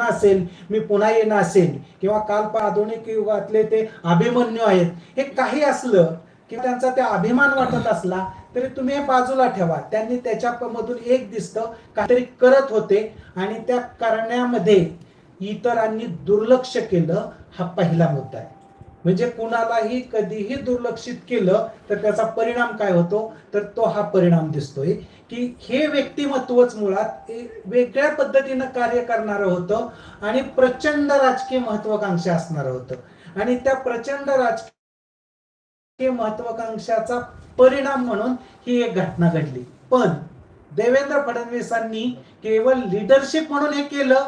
पुन्हा असेल मी पुन्हा येणं असेल किंवा काल आधुनिक युगातले ते अभिमन्यू आहेत हे काही असलं किंवा त्यांचा त्या अभिमान वाटत असला तरी तुम्ही हे बाजूला ठेवा. त्यांनी त्याच्या मधून एक दिसतं काहीतरी करत होते आणि त्या करण्यामध्ये इतरांनी दुर्लक्ष केलं हा पहिला मुद्दा आहे. म्हणजे कुणालाही कधीही दुर्लक्षित केलं तर त्याचा परिणाम काय होतो? तर तो हा परिणाम दिसतोय. की हे व्यक्तिमत्वच मुळात वेगळ्या पद्धतीनं कार्य करणारं होतं आणि प्रचंड राजकीय महत्वाकांक्षा असणारं होतं. आणि त्या प्रचंड राजकीय महत्वाकांक्षाचा परिणाम म्हणून ही एक घटना घडली. पण देवेंद्र फडणवीसांनी केवळ लिडरशिप म्हणून हे केलं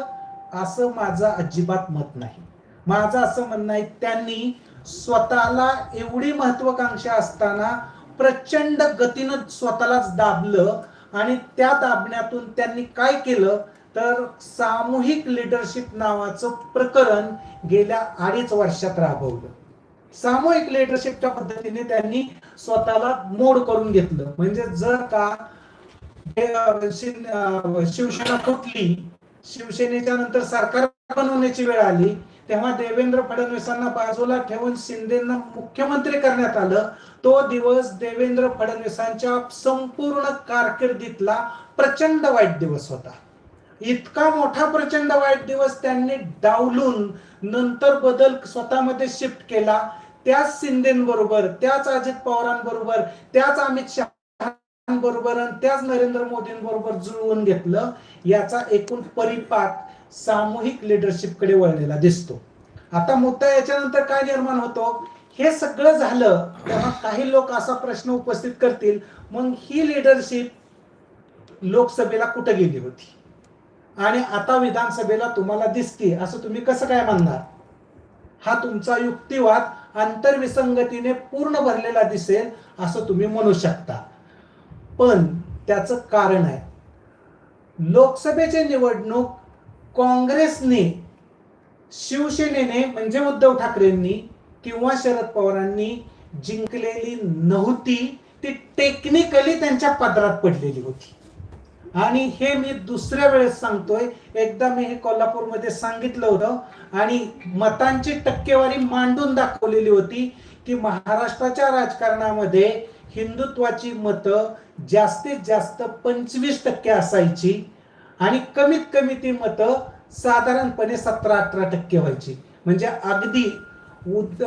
असं माझं अजिबात मत नाही. माझं असं म्हणणं आहे त्यांनी स्वतःला एवढी महत्वाकांक्षा असताना प्रचंड गतीनं स्वतःलाच दाबलं आणि त्या दाबण्यातून त्यांनी काय केलं? तर सामूहिक लिडरशिप नावाचं प्रकरण गेल्या अडीच वर्षात राबवलं. सामूहिक लिडरशिपच्या पद्धतीने त्यांनी स्वतःला मोड करून घेतलं. म्हणजे जर का शिवसेना फुटली शिवसेनेच्या नंतर सरकार बनवण्याची वेळ आली तेव्हा देवेंद्र फडणवीसांना बाजूला ठेवून शिंदेना मुख्यमंत्री करण्यात आलं. तो दिवस देवेंद्र फडणवीसांच्या संपूर्ण कारकिर्दीतला प्रचंड वाईट दिवस होता. इतका मोठा प्रचंड वाईट दिवस त्यांनी डावलून नंतर बदल स्वतःमध्ये शिफ्ट केला. त्याच शिंदेबरोबर त्याच अजित पवारांबरोबर त्याच अमित शहाबरोबर आणि त्याच नरेंद्र मोदींबरोबर जुळवून घेतलं. याचा एकूण परिपाक सामूहिक लिडरशिपकडे वळलेला दिसतो. आता मुद्दा याच्यानंतर काय निर्माण होतो? हे सगळं झालं तेव्हा काही लोक असा प्रश्न उपस्थित करतील मग ही लिडरशिप लोकसभेला कुठे गेली होती? आणि आता विधानसभेला तुम्हाला दिसते असं तुम्ही कसं काय म्हणणार हा तुमचा युक्तिवाद आंतरविसंगतीने पूर्ण भरलेला दिसेल असं तुम्ही म्हणू शकता. पण त्याचं कारण आहे लोकसभेची निवडणूक काँग्रेसने शिवसेनेने म्हणजे उद्धव ठाकरेंनी किंवा शरद पवारांनी जिंकलेली नव्हती ती टेक्निकली त्यांच्या पदरात पडलेली होती. आणि हे मी दुसऱ्या वेळेस सांगतोय. एकदा मी हे कोल्हापूरमध्ये सांगितलं होतं आणि मतांची टक्केवारी मांडून दाखवलेली होती की महाराष्ट्राच्या राजकारणामध्ये हिंदुत्वाची मतं जास्तीत जास्त पंचवीस टक्के असायची. आणि कमीत कमी ती मतं साधारणपणे सतरा अठरा टक्के व्हायची. म्हणजे अगदी उद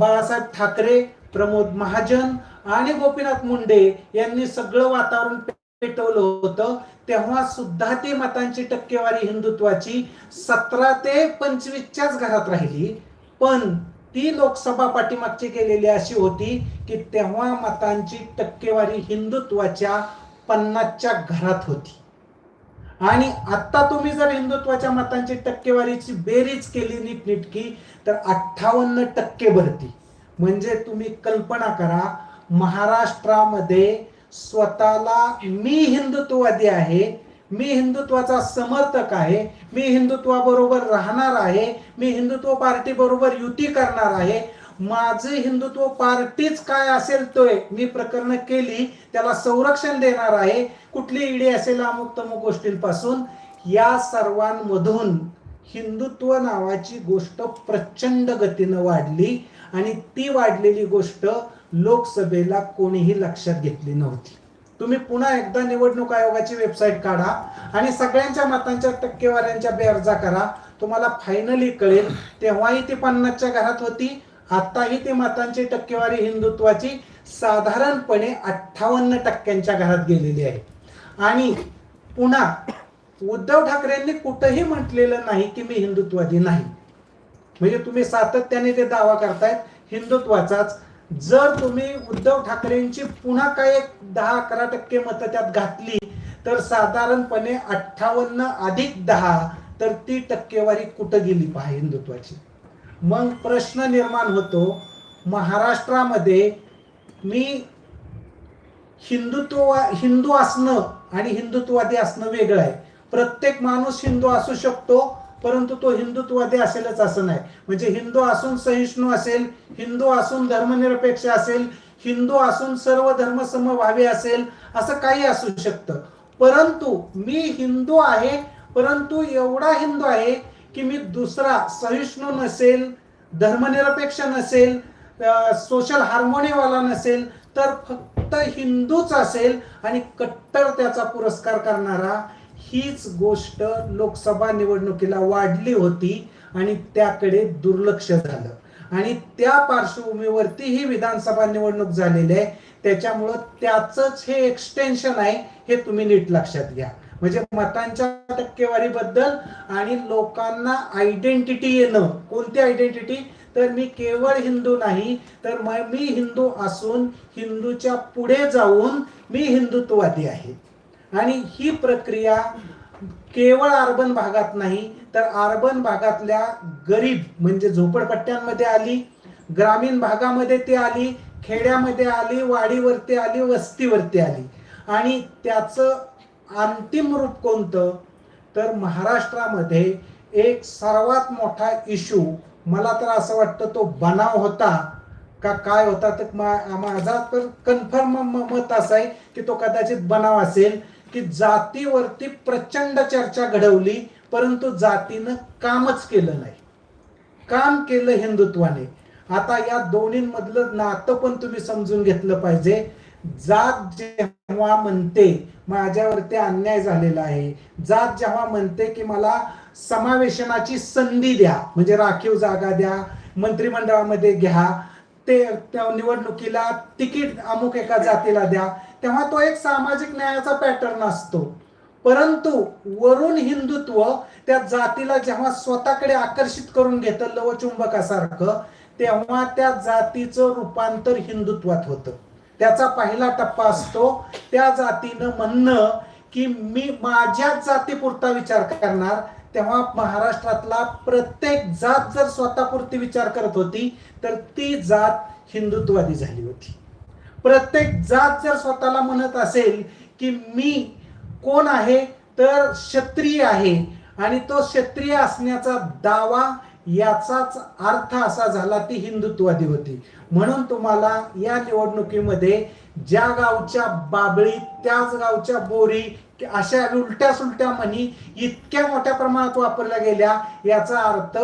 बाळासाहेब ठाकरे प्रमोद महाजन आणि गोपीनाथ मुंडे यांनी सगळं वातावरण पेटवलं होतं तेव्हा सुद्धा ती मतांची टक्केवारी हिंदुत्वाची सतरा ते पंचवीसच्याच घरात राहिली. पण ती लोकसभा पाठीमागची केलेली अशी होती की तेव्हा मतांची टक्केवारी हिंदुत्वाच्या पन्नासच्या घरात होती. आणि आता तुम्ही जर हिंदुत्वाच्या मतांची टक्केवारीची बेरीज केली नीटनिटकी तर अठ्ठावन्न टक्के भरती. म्हणजे तुम्ही कल्पना करा महाराष्ट्रामध्ये स्वतःला मी हिंदुत्ववादी आहे मी हिंदुत्वाचा समर्थक आहे मी हिंदुत्वाबरोबर राहणार आहे मी हिंदुत्व पार्टी बरोबर युती करणार आहे माझं हिंदुत्व पार्टीच काय असेल तो मी प्रकरण केली त्याला संरक्षण देणार आहे कुठली ईडी असेल अमुक तमुक गोष्टींपासून या सर्वांमधून हिंदुत्व नावाची गोष्ट प्रचंड गतीनं वाढली आणि ती वाढलेली गोष्ट लोकसभेला कोणीही लक्षात घेतली नव्हती. तुम्ही पुन्हा एकदा निवडणूक आयोगाची वेबसाईट काढा आणि सगळ्यांच्या मतांच्या टक्केवाऱ्यांच्या बेअर्जा करा. तुम्हाला फायनली कळेल तेव्हाही ती पन्नासच्या घरात होती. आताही ती मतांची टक्केवारी हिंदुत्वाची साधारणपणे अठ्ठावन्न टक्क्यांच्या घरात गेलेली आहे. आणि पुन्हा उद्धव ठाकरेंनी कुठंही म्हटलेलं नाही की मी हिंदुत्वादी नाही. म्हणजे तुम्ही सातत्याने ते दावा करतायत हिंदुत्वाचाच. जर तुम्ही उद्धव ठाकरेंची पुन्हा काय एक दहा अकरा टक्के मतं त्यात घातली तर साधारणपणे अठ्ठावन्न अधिक दहा तर ती टक्केवारी कुठं गेली पहा हिंदुत्वाची? मग प्रश्न निर्माण होतो महाराष्ट्रामध्ये मी हिंदुत्व हिंदू असणं आणि हिंदुत्ववादी असणं वेगळं आहे. प्रत्येक माणूस हिंदू असू शकतो परंतु तो हिंदुत्ववादी असेलच असं नाही. म्हणजे हिंदू असून सहिष्णू असेल हिंदू असून धर्मनिरपेक्ष असेल हिंदू असून सर्व धर्म समभावी असेल असं काही असू शकतं. परंतु मी हिंदू आहे परंतु एवढा हिंदू आहे की मी दुसरा सहिष्णू नसेल धर्मनिरपेक्ष नसेल सोशल हार्मोनीवाला नसेल तर फक्त हिंदूच असेल आणि कट्टर त्याचा पुरस्कार करणारा हीच गोष्ट लोकसभा निवडणुकीला वाढली होती आणि त्याकडे दुर्लक्ष झालं. आणि त्या पार्श्वभूमीवरती ही विधानसभा निवडणूक झालेली आहे. त्याच्यामुळं त्याचंच हे एक्सटेन्शन आहे हे तुम्ही नीट लक्षात घ्या. म्हणजे मतांच्या टक्केवारीबद्दल आणि लोकांना आयडेंटिटी येणं. कोणती आयडेंटिटी तर मी केवळ हिंदू नाही तर मी हिंदू असून हिंदूच्या पुढे जाऊन मी हिंदुत्ववादी आहे. आणि ही प्रक्रिया केवळ अर्बन भागात नाही तर अर्बन भागातल्या गरीब म्हणजे झोपडपट्ट्यांमध्ये आली ग्रामीण भागामध्ये ती आली खेड्यामध्ये आली वाडीवरती आली वस्तीवरती आली. आणि त्याचं अंतिम रूप कोणतं? तर महाराष्ट्रामध्ये एक सर्वात मोठा इशू मला तर असं वाटतं तो बनाव होता. का काय होता? तर मा- माझा तर कन्फर्म मत असं आहे की तो कदाचित बनाव असेल की जातीवरती प्रचंड चर्चा घडवली परंतु जातीनं कामच केलं नाही. काम केलं हिंदुत्वाने. आता या दोन्हींमधलं नातं पण तुम्ही समजून घेतलं पाहिजे. जात जेव्हा म्हणते माझ्यावरती अन्याय झालेला आहे. जात जेव्हा म्हणते की मला समावेशनाची संधी द्या म्हणजे राखीव जागा द्या मंत्रिमंडळामध्ये घ्या ते त्या निवडणुकीला तिकीट अमुक एका जातीला द्या तेव्हा तो एक सामाजिक न्यायाचा पॅटर्न असतो. परंतु वरून हिंदुत्व त्या जातीला जेव्हा स्वतःकडे आकर्षित करून घेतं लवचुंबकासारखं तेव्हा त्या जातीचं रूपांतर हिंदुत्वात होतं. त्याचा पहिला टप्पा असतो. त्या जातीनं म्हणणं की मी माझ्याच जातीपुरता विचार करणार. तेव्हा महाराष्ट्रातला प्रत्येक जात जर स्वतःपुरती विचार करत होती तर ती जात हिंदुत्वादी झाली होती. प्रत्येक जात जर स्वतःला म्हणत असेल की मी कोण आहे तर क्षत्रिय आहे. आणि तो क्षत्रिय असण्याचा दावा याचाच अर्थ असा झाला ती हिंदुत्वादी होती. म्हणून तुम्हाला या निवडणुकीमध्ये ज्या गावच्या बाबळी त्याच गावच्या बोरी अशा उलट्या सुलट्या म्हणी इतक्या मोठ्या प्रमाणात वापरल्या गेल्या याचा अर्थ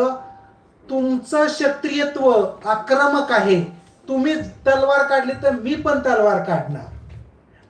तुमचं क्षत्रियत्व आक्रमक आहे. तुम्ही तलवार काढली तर मी पण तलवार काढणार.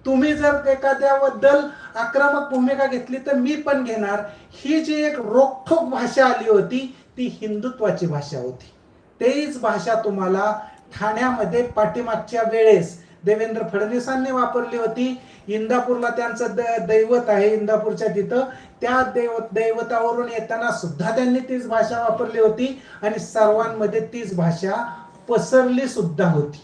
तुम्ही जर एखाद्याबद्दल आक्रमक भूमिका घेतली तर मी पण घेणार. ही जी एक रोखोक भाषा आली होती ती हिंदुत्वाची भाषा होती. तेच भाषा तुम्हाला ठाण्यामध्ये पाठीमागच्या वेळेस देवेंद्र फडणवीसांनी वापरली होती. इंदापूरला त्यांचं द- दैवत आहे इंदापूरच्या तिथं. त्या देव दैवतावरून येताना सुद्धा त्यांनी तीच भाषा वापरली होती आणि सर्वांमध्ये तीच भाषा पसरली सुद्धा होती.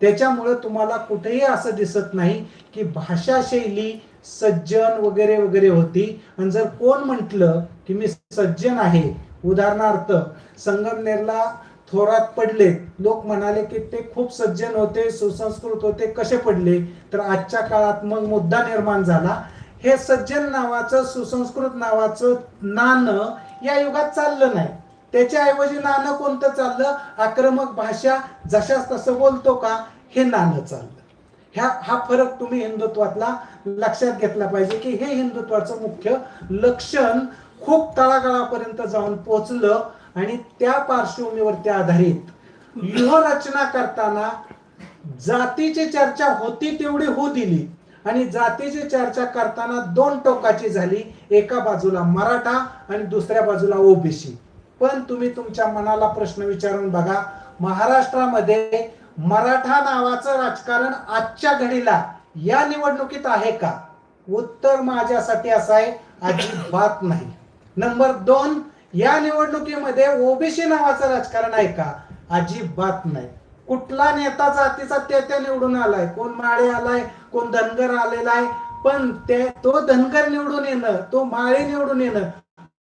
त्याच्यामुळे तुम्हाला कुठेही असं दिसत नाही की भाषा शैली सज्जन वगैरे वगैरे होती. आणि जर कोण म्हटलं की मी सज्जन आहे उदाहरणार्थ संगमनेरला थोरात पडले. लोक म्हणाले की ते खूप सज्जन होते सुसंस्कृत होते कसे पडले? तर आजच्या काळात मग मुद्दा निर्माण झाला. हे सज्जन नावाचं सुसंस्कृत नावाचं नाणं या युगात चाललं नाही. त्याच्याऐवजी नाणं कोणतं चाललं? आक्रमक भाषा जशाच तसं बोलतो का? हे नाणं चाललं. ह्या हा फरक तुम्ही हिंदुत्वातला लक्षात घेतला पाहिजे की हे हिंदुत्वाचं मुख्य लक्षण खूप तळागाळापर्यंत जाऊन पोचलं आणि त्या पार्श्वभूमीवरती आधारित व्यूहरचना करताना जातीची चर्चा होती तेवढी होऊ दिली. आणि जातीची चर्चा करताना दोन टोकाची झाली. एका बाजूला मराठा आणि दुसऱ्या बाजूला ओबीसी. पण तुम्ही तुमच्या मनाला प्रश्न विचारून बघा. महाराष्ट्रामध्ये मराठा नावाचं राजकारण आजच्या घडीला या निवडणुकीत आहे का? उत्तर माझ्यासाठी असं आहे. अजिबात नाही. नंबर दोन या निवडणुकीमध्ये ओबीसी नावाचं राजकारण आहे का? अजिबात नाही. कुठला नेता जातीचा त्या त्या निवडून आलाय. कोण माळे आलाय कोण धनगर आलेला आहे. पण ते तो धनगर निवडून येणं तो माळे निवडून येणं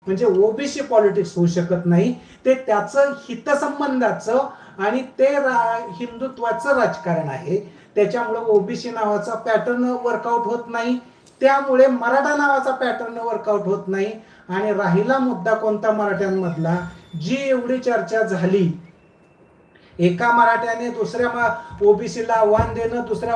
म्हणजे ओबीसी पॉलिटिक्स होऊ शकत नाही. ते त्याचं हितसंबंधाचं आणि ते रा- हिंदुत्वाचं राजकारण आहे. त्याच्यामुळे ओबीसी नावाचा पॅटर्न वर्कआउट होत नाही. त्यामुळे मराठा नावाचा पॅटर्न वर्कआउट होत नाही. आणि राहिला मुद्दा कोणता मराठ्यांमधला? जी एवढी चर्चा झाली एका मराठ्याने दुसऱ्या ओबीसीला आव्हान देणं दुसऱ्या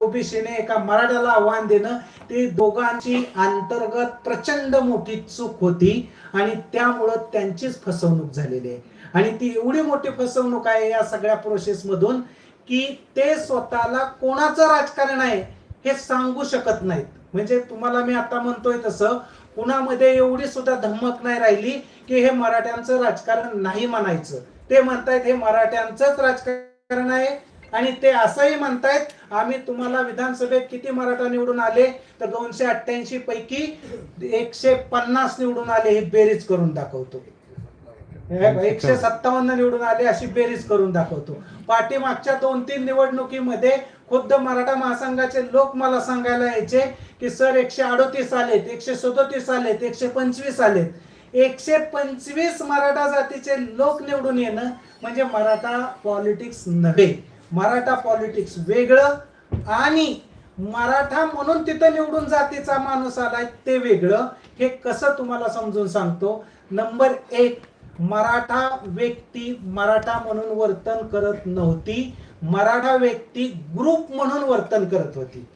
ओबीसीने एका मराठ्याला आव्हान देणं ती दोघांची अंतर्गत प्रचंड मोठी चूक होती आणि त्यामुळं त्यांचीच फसवणूक झालेली आहे. आणि ती एवढी मोठी फसवणूक आहे या सगळ्या प्रोसेस मधून की ते स्वतःला कोणाचं राजकारण आहे हे सांगू शकत नाहीत. म्हणजे तुम्हाला मी आता म्हणतोय तसं कुणामध्ये एवढी सुद्धा धमक नाही राहिली की हे मराठ्यांचं राजकारण नाही म्हणायचं. ते म्हणतायत हे मराठ्यांचंच राजकारण आहे आणि ते असंही म्हणतायत आम्ही तुम्हाला विधानसभेत किती मराठा निवडून आले? तर दोनशे अठ्ठ्याऐंशी पैकी एकशे पन्नास निवडून आले हे बेरीज करून दाखवतो. एकशे सत्तावन्न निवडून आले अशी बेरीज करून दाखवतो. पाठीमागच्या दोन तीन निवडणुकीमध्ये खुद्द मराठा महासंघाचे लोक मला सांगायला यायचे की सर एकशे अडोतीस आलेत एकशे सदोतीस आलेत एकशे पंचवीस आलेत. एकशे पंचवीस मराठा जातीचे लोक निवडून येणं म्हणजे मराठा पॉलिटिक्स नव्हे. मराठा पॉलिटिक्स वेगळं आणि मराठा म्हणून तिथं निवडून जातीचा माणूस आलाय ते वेगळं. हे कसं तुम्हाला समजून सांगतो? नंबर एक मराठा व्यक्ती मराठा म्हणून वर्तन करत नव्हती. मराठा व्यक्ती ग्रुप म्हणून वर्तन करत होती.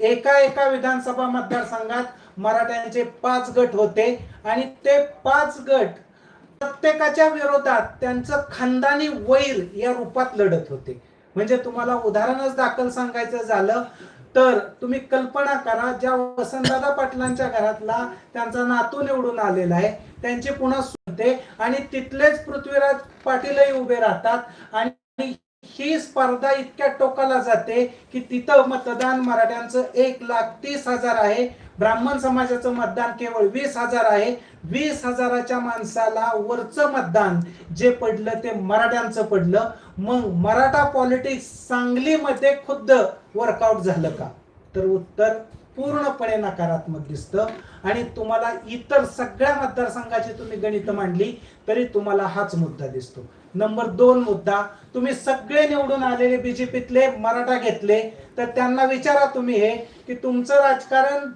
एका एका विधानसभा मतदारसंघात मराठ्यांचे पाच गट होते आणि ते पाच गट प्रत्येकाच्या विरोधात त्यांचं खानदानी वैर या रूपात लढत होते. म्हणजे तुम्हाला उदाहरणच दाखल सांगायचं झालं तर तुम्ही कल्पना करा ज्या वसंतदादा पाटलांच्या घरातला त्यांचा नातू निवडून आलेला आहे त्यांची पुन्हा सुनते आणि तिथलेच पृथ्वीराज पाटीलही उभे राहतात आणि ही स्पर्धा इतक्या टोकाला जाते की तिथं मतदान मराठ्यांचं एक लाख तीस हजार आहे. ब्राह्मण समाजाचं मतदान केवळ वीस हजार आहे. वीस हजाराच्या माणसाला वरचं मतदान जे पडलं ते मराठ्यांचं पडलं. मग मराठा पॉलिटिक्स सांगलीमध्ये खुद्द वर्कआउट झालं का? तर उत्तर पूर्णपणे नकारात्मक दिसतं. आणि तुम्हाला इतर सगळ्या मतदारसंघाची तुम्ही गणित मांडली तरी तुम्हाला हाच मुद्दा दिसतो. नंबर दोन मुद्दा. तुम्ही सगळे निवडून आलेले बीजेपीतले मराठा घेतले. तर त्यांना विचारा तुम्ही हे की तुमचं राजकारण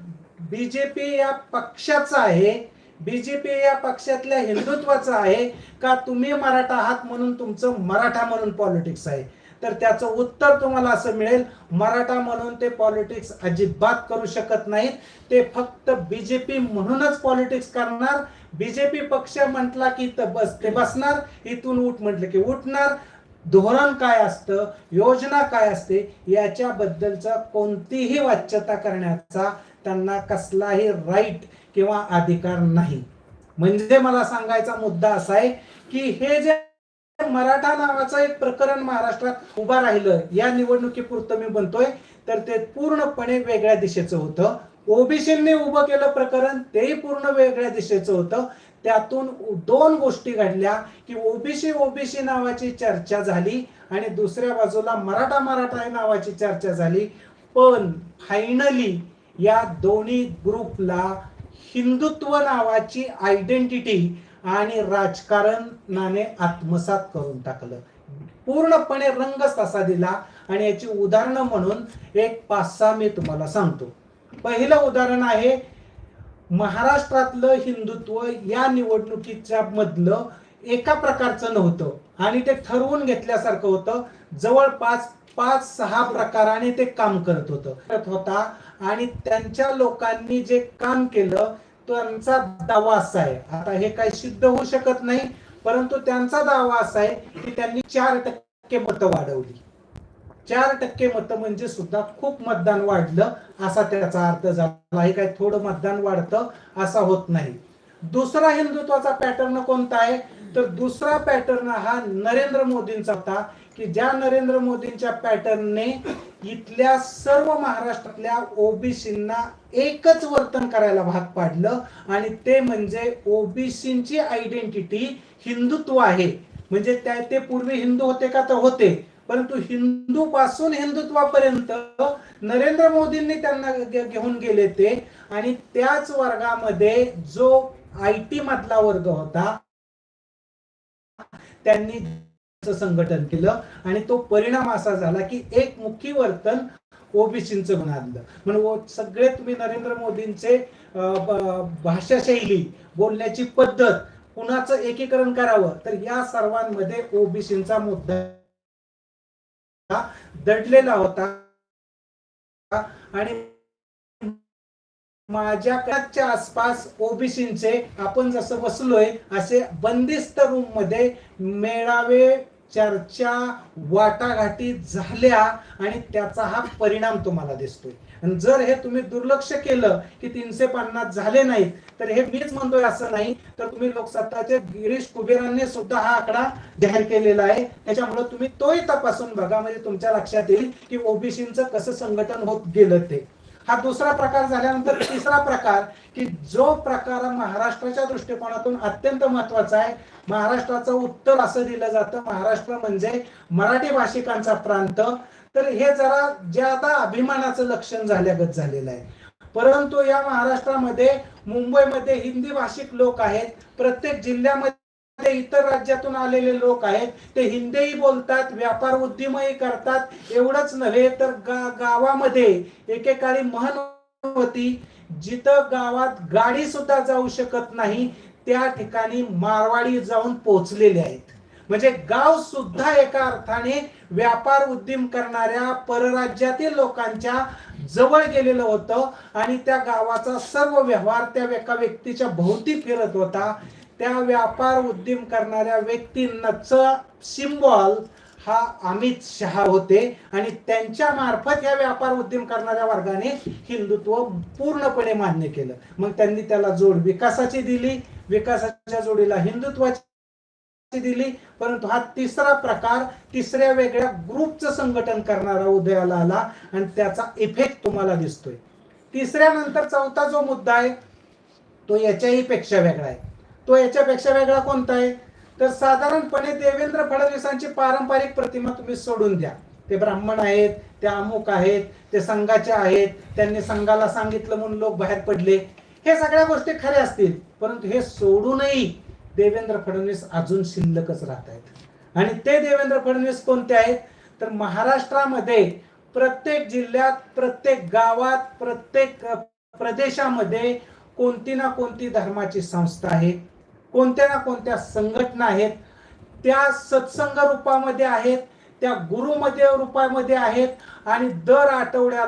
बीजेपी या पक्षाचं आहे. बीजेपी या पक्षातल्या हिंदुत्वाचं आहे का तुम्ही मराठा आहात म्हणून तुमचं मराठा म्हणून पॉलिटिक्स आहे? तर त्याचं उत्तर तुम्हाला असं मिळेल मराठा म्हणून ते पॉलिटिक्स अजिबात करू शकत नाहीत. ते फक्त बीजेपी म्हणूनच पॉलिटिक्स करणार. बीजेपी पक्ष म्हटला की इथं बस ते बसणार इथून उठ म्हटलं की उठणार. धोरण काय असतं योजना काय असते याच्याबद्दलचा कोणतीही वाच्यता करण्याचा त्यांना कसलाही राईट किंवा अधिकार नाही. म्हणजे मला सांगायचा मुद्दा असा आहे की हे जे मराठा नावाचं एक प्रकरण महाराष्ट्रात उभा राहिलं या निवडणुकीपुरतं मी म्हणतोय तर ते पूर्णपणे वेगळ्या दिशेचं होतं. ओबीसींनी उभं केलं प्रकरण तेही पूर्ण वेगळ्या दिशेचं होतं. त्यातून दोन गोष्टी घडल्या की ओबीसी ओबीसी नावाची चर्चा झाली आणि दुसऱ्या बाजूला मराठा मराठा नावाची चर्चा झाली. पण फायनली या दोन्ही ग्रुपला हिंदुत्व नावाची आयडेंटिटी आणि राजकारणाने आत्मसात करून टाकलं. पूर्णपणे रंगच तसा दिला. आणि याची उदाहरणं म्हणून एक पाच सहा मी तुम्हाला सांगतो. पहिलं उदाहरण आहे महाराष्ट्रातलं हिंदुत्व या निवडणुकीच्या मधलं एका प्रकारचं नव्हतं. आणि ते ठरवून घेतल्यासारखं होतं. जवळपास पाच सहा प्रकाराने ते काम करत होतं. करत होता आणि त्यांच्या लोकांनी जे काम केलं त्यांचा दावा असा आहे. आता हे काही सिद्ध होऊ शकत नाही परंतु त्यांचा दावा असा आहे की त्यांनी चार टक्के मतं वाढवली. चार टक्के मतं म्हणजे सुद्धा खूप मतदान वाढलं असा त्याचा अर्थ झाला. हे काय थोडं मतदान वाढतं असा होत नाही. दुसरा हिंदुत्वाचा पॅटर्न कोणता आहे? तर दुसरा पॅटर्न हा नरेंद्र मोदींचा होता की ज्या नरेंद्र मोदींच्या पॅटर्नने इथल्या सर्व महाराष्ट्रातल्या ओबीसींना एकच वर्तन करायला भाग पाडलं आणि ते म्हणजे ओबीसींची आयडेंटिटी हिंदुत्व आहे. म्हणजे त्या ते पूर्वी हिंदू होते का? तर होते. परंतु हिंदू पासून हिंदुत्वापर्यंत नरेंद्र मोदींनी त्यांना घेऊन गेले ते. आणि त्याच वर्गामध्ये जो आय टी मधला वर्ग होता त्यांनी संघटन केलं. आणि तो परिणाम असा झाला की एक मुखी वर्तन ओबीसींचं म्हणून आणलं. म्हणून सगळे तुम्ही नरेंद्र मोदींचे भाषाशैली बोलण्याची पद्धत कुणाचं एकीकरण करावं तर या सर्वांमध्ये ओबीसीचा मुद्दा दडलेला होता. आणि माझ्याकडच्या आसपास ओबीसीचे आपण जसं बसलोय असे बंदिस्त रूममध्ये मेळावे चर्चा वाटाघाटी झाल्या आणि त्याचा हा परिणाम तुम्हाला दिसतोय. आणि जर हे तुम्ही दुर्लक्ष केलं की तीनशे पन्नास झाले नाहीत तर हे मीच म्हणतोय असं नाही. तर तुम्ही लोकसत्ताचे गिरीश कुबेरांनी सुद्धा हा आकडा जाहीर केलेला आहे. त्याच्यामुळे तुम्ही तोही तपासून बघा. म्हणजे तुमच्या लक्षात येईल की ओबीसीचं कसं संघटन होत गेलं ते. हा दुसरा प्रकार झाल्यानंतर तिसरा प्रकार की जो प्रकार महाराष्ट्राच्या दृष्टिकोनातून अत्यंत महत्त्वाचा आहे. महाराष्ट्राचं उत्तर असं दिलं जातं. महाराष्ट्र म्हणजे मराठी भाषिकांचा प्रांत. तर हे जरा जे आता अभिमानाचं लक्षण झाल्यागत झालेलं आहे. परंतु या महाराष्ट्रामध्ये मुंबईमध्ये हिंदी भाषिक लोक आहेत. प्रत्येक जिल्ह्यामध्ये इतर राज्यातून आलेले लोक आहेत ते हिंदीही बोलतात व्यापार उद्यमही करतात. एवढंच नव्हे तर गा गावामध्ये एकेकाळी महन होती जिथं गावात गाडी सुद्धा जाऊ शकत नाही त्या ठिकाणी मारवाडी जाऊन पोहोचलेले आहेत. म्हणजे गाव सुद्धा एका अर्थाने व्यापार उद्यम करणाऱ्या परराज्यातील लोकांच्या जवळ गेलेलं होतं आणि त्या गावाचा सर्व व्यवहार त्या एका व्यक्तीच्या भोवती फिरत होता. त्या व्यापार उद्यम करणाऱ्या व्यक्तींचा सिम्बॉल हा अमित शहा होते आणि त्यांच्या मार्फत या व्यापार उद्यम करणाऱ्या वर्गाने हिंदुत्व पूर्णपणे मान्य केलं. मग त्यांनी त्याला जोड विकासाची दिली विकासाच्या जोडीला हिंदुत्वाची दिली परंतु हा तिसरा प्रकार तिसऱ्या वेगळ्या ग्रुपचं संघटन करणारा उदयाला आला आणि त्याचा इफेक्ट तुम्हाला दिसतोय. तिसऱ्या नंतर चौथा जो मुद्दा आहे तो याच्याही पेक्षा वेगळा आहे. तो याच्यापेक्षा वेगळा कोणता आहे? तर साधारणपणे देवेंद्र फडणवीसांची पारंपरिक प्रतिमा तुम्ही सोडून द्या. ते ब्राह्मण आहेत ते अमुक आहेत ते संघाचे आहेत त्यांनी संघाला सांगितलं म्हणून लोक बाहेर पडले. हे सगळ्या गोष्टी खऱ्या असतील परंतु हे सोडूनही देवेंद्र फडणवीस अजून शिल्लकच राहत आहेत. आणि ते देवेंद्र फडणवीस कोणते आहेत? तर महाराष्ट्रामध्ये प्रत्येक जिल्ह्यात प्रत्येक गावात प्रत्येक प्रदेशामध्ये कोणती ना कोणती धर्माची संस्था आहे. कोणत्या ना कोणत्या संघटना आहेत त्या सत्संग रूपामध्ये आहेत त्या गुरुमध्ये रूपामध्ये आहेत आणि दर आठवड्याला